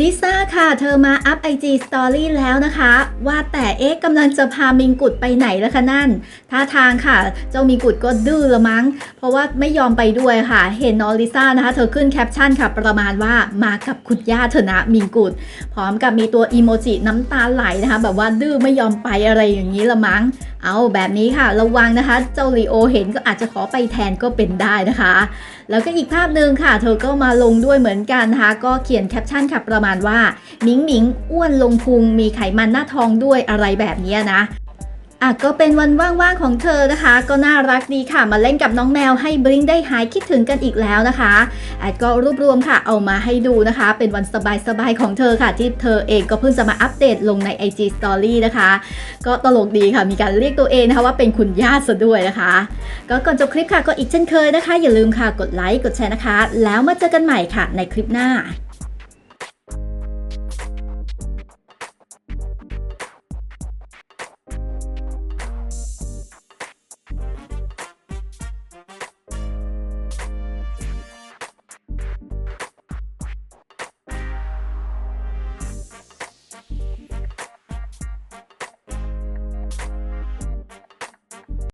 ลิซ่าค่ะ เธอมาอัพ IG Story แล้วนะคะ ว่าแต่เอ๊ะกำลังจะพามิงกุดไปไหนล่ะคะนั่นท่าทางค่ะ เจ้ามิงกุดก็ดื้อละมั้ง เพราะว่าไม่ยอมไปด้วยค่ะ เห็นน้องลิซ่านะคะ เธอขึ้นแคปชั่นค่ะ ประมาณว่ามากับคุณย่าเธอนะมิงกุด พร้อมกับมีตัวอีโมจิน้ำตาไหลนะคะ แบบว่าดื้อไม่ยอมไปอะไรอย่างนี้ละมั้ง เอาแบบนี้ค่ะ ระวังนะคะ เจ้าลีโอเห็นก็อาจจะขอไปแทนก็เป็นได้นะคะ แล้วก็อีกภาพหนึ่งค่ะ เธอก็มาลงด้วยเหมือนกันนะคะ ก็เขียนแคปชั่นค่ะประมาณว่าหมิงหมิงอ้วนลงพุงมีไขมันหน้าท้องด้วยอะไรแบบนี้นะ อะก็เป็นวันว่างๆของเธอนะคะ ก็น่ารักดีค่ะ มาเล่นกับน้องแมวให้บลิงได้หายคิดถึงกันอีกแล้วนะคะแอดก็รวบรวมค่ะ เอามาให้ดูนะคะ เป็นวันสบายๆของเธอค่ะ ที่เธอเองก็เพิ่งจะมาอัปเดตลงใน IG Story นะคะ ก็ตลกดีค่ะมีการเรียกตัวเองนะคะว่าเป็นคุณย่าซะด้วยนะคะ ก็ก่อนจบคลิปค่ะก็อีกเช่นเคยนะคะ อย่าลืมค่ะกดไลค์กดแชร์นะคะ แล้วมาเจอกันใหม่ค่ะในคลิปหน้า